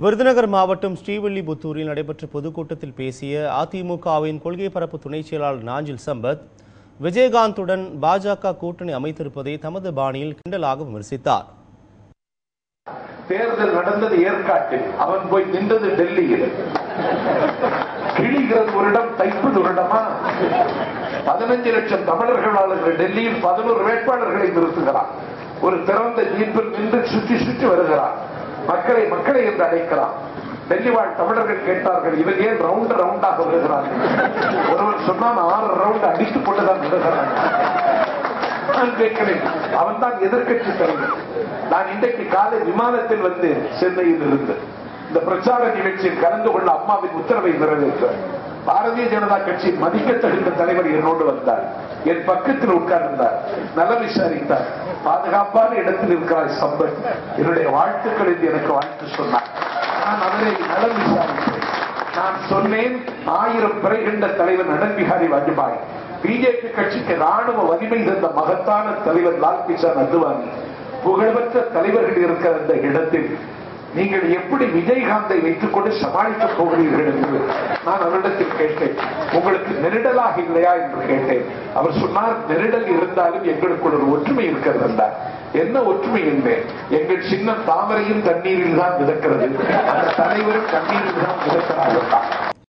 விருதுநகர் மாவட்டம் ஸ்ரீவில்லிபுத்தூரில் நடைபெற்ற பொதுக்கூட்டத்தில் பேசிய அதிமுகவின் கொள்கை பரப்பு துணைச் செயலாளர் நாஞ்சில் சம்பத் விஜயகாந்துடன் பாஜக கூட்டணி அமைத்திருப்பதை தமது பாணியில் கிண்டலாக விமர்சித்தார். தேர்தல் நடந்தது ஏற்காட்டில். அவன் போய் நின்றது டெல்லியில். கிழிகிறது ஒரு இடம் தைப்பது ஒரு இடமா? பதினஞ்சு லட்சம் தமிழர்கள் வாழ்கிற டெல்லியில் பதினோரு வேட்பாளர்களை நிறுத்துகிறார். ஒரு திறந்த ஜீப்பில் நின்று சுற்றி சுற்றி வருகிறார். மக்களை மக்களை என்று அழைக்கிறான் டெல்லிவாழ் தமிழர்கள் கேட்டார்கள் இவர் ஏன் ரவுண்ட் ரவுண்டாக வருகிறார்கள் ஒருவர் சொன்னால் ஆறு ரவுண்ட் அடித்துக் கொண்டுதான் வருகிறார்கள் நான் கேட்கிறேன் அவன் தான் எதிர்கட்சி தலைவர். நான் இன்றைக்கு காலை விமானத்தில் வந்து சென்னையில் இருந்து இந்த பிரச்சார நிகழ்ச்சியில் கலந்து கொள்ள அம்மாவின் உத்தரவை நிறைவேற்ற பாரதிய ஜனதா கட்சி மதிக்கத்தகுந்த தலைவர் என்னோடு வந்தார். என் பக்கத்தில் உட்கார்ந்தார். நல்ல விசாரித்தார். பாதுகாப்பான இடத்தில் இருக்கிறாய் சம்பத் என்னுடைய வாழ்த்துக்கள் என்று எனக்கு வாழ்த்து சொன்னார். நான் அவரை நலம் விசாரித்தேன். நான் சொன்னேன் ஆயிரம் பிறை கண்ட தலைவர் அடல் பிஹாரி வாஜ்பாய். பிஜேபி கட்சிக்கு ராணுவ வலிமை தந்த மகத்தான தலைவர் லால் கிஷன் அத்வானி. புகழ்பெற்ற தலைவர்கள் இருக்கிற அந்த இடத்தில் நீங்கள் எப்படி விஜயகாந்தை வைத்துக் கொண்டு சமாளிக்கப் போகிறீர்கள் என்று நான் அவரிடத்தில் கேட்டேன். உங்களுக்கு நெருடலாக இல்லையா என்று கேட்டேன். அவர் சொன்னார் நெருடல் இருந்தாலும் எங்களுக்குள் ஒரு ஒற்றுமை இருக்கிறது என்றார். என்ன ஒற்றுமை என்பேன்? எங்கள் சின்ன தாமரையும் தண்ணீரில் தான் மிதக்கிறது. அந்த தலைவரும் தண்ணீரில் தான் மிதக்கிறார்கள்